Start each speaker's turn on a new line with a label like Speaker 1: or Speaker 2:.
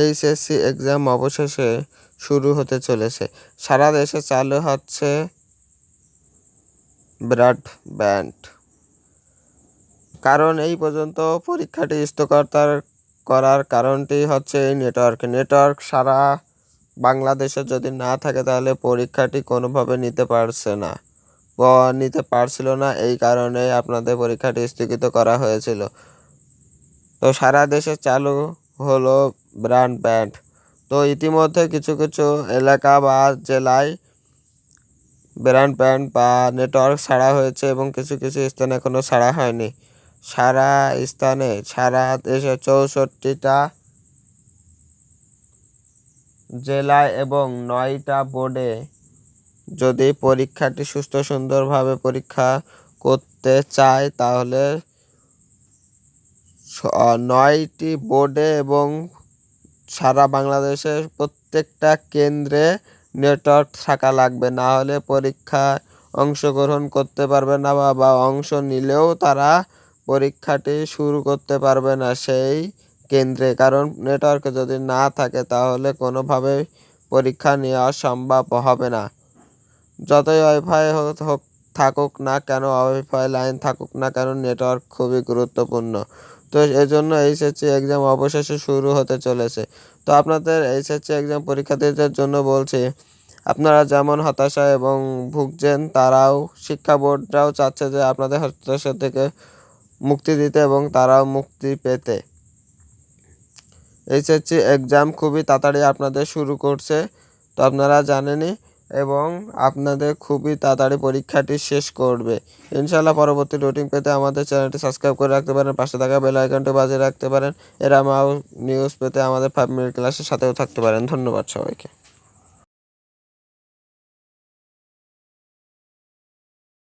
Speaker 1: HSC exam অবশেষে শুরু হতে চলেছে। সারা দেশে চালু হচ্ছে ব্রডব্যান্ড কারণ এই পর্যন্ত পরীক্ষাটি স্থগিতার করার কারণটি হচ্ছে এই নেটওয়ার্ক। নেটওয়ার্ক সারা বাংলাদেশে যদি না থাকে তাহলে পরীক্ষাটি কোনোভাবে নিতে পারছে না। নিতে পারছিল না, এই কারণে আপনাদের পরীক্ষাটি স্থগিত করা হয়েছিল। তো সারা দেশে চালু হলো ব্রডব্যান্ড তো ইতিমধ্যে কিছু কিছু এলাকা বা জেলায় ব্রডব্যান্ড বা নেটওয়ার্ক ছাড়া হয়েছে এবং কিছু কিছু স্থানে এখনও ছাড়া হয়নি। সারা স্থানে, সারা দেশে চৌষট্টিটা জেলায় এবং নয়টা বোর্ডে যদি পরীক্ষাটি সুস্থ সুন্দরভাবে পরীক্ষা করতে চায়, তাহলে নয়টি বোর্ডে এবং সারা বাংলাদেশের প্রত্যেকটা কেন্দ্রে নেটওয়ার্ক থাকা লাগবে। না হলে পরীক্ষায় অংশগ্রহণ করতে পারবে না বা বা অংশ নিলেও তারা পরীক্ষাটি শুরু করতে পারবে না সেই কেন্দ্রে। কারণ নেটওয়ার্ক যদি না থাকে তাহলে কোনোভাবেই পরীক্ষা নেওয়া সম্ভব হবে না। যতই ওয়াইফাই হোক থাকুক না কেন ওয়াইফাই লাইন থাকুক না কেন, নেটওয়ার্ক খুবই গুরুত্বপূর্ণ। তো এই জন্য এইচএসসি এক্সাম অবশেষে শুরু হতে চলেছে। তো আপনাদের এইচএসসি এক্সাম পরীক্ষার্থীদের জন্য বলছি, আপনারা যেমন হতাশা এবং ভুগছেন, তারাও শিক্ষা বোর্ডরাও চাচ্ছে যে আপনাদের হতাশা থেকে মুক্তি দিতে এবং তারাও মুক্তি পেতে। এইচএসসি এক্সাম খুবই তাড়াতাড়ি আপনাদের শুরু করছে। তো আপনারা জানেনই এবং আপনাদের খুবই তাড়াতাড়ি পরীক্ষাটি শেষ করবে। ইনশাল্লাহ পরবর্তী রুটিন পেতে আমাদের চ্যানেলটি সাবস্ক্রাইব করে রাখতে পারেন, পাশে থাকা বেল আইকনটি বাজিয়ে রাখতে পারেন। এরা নিউজ পেতে আমাদের ফাইভ মিনিট ক্লাসের সাথেও থাকতে পারেন। ধন্যবাদ সবাইকে।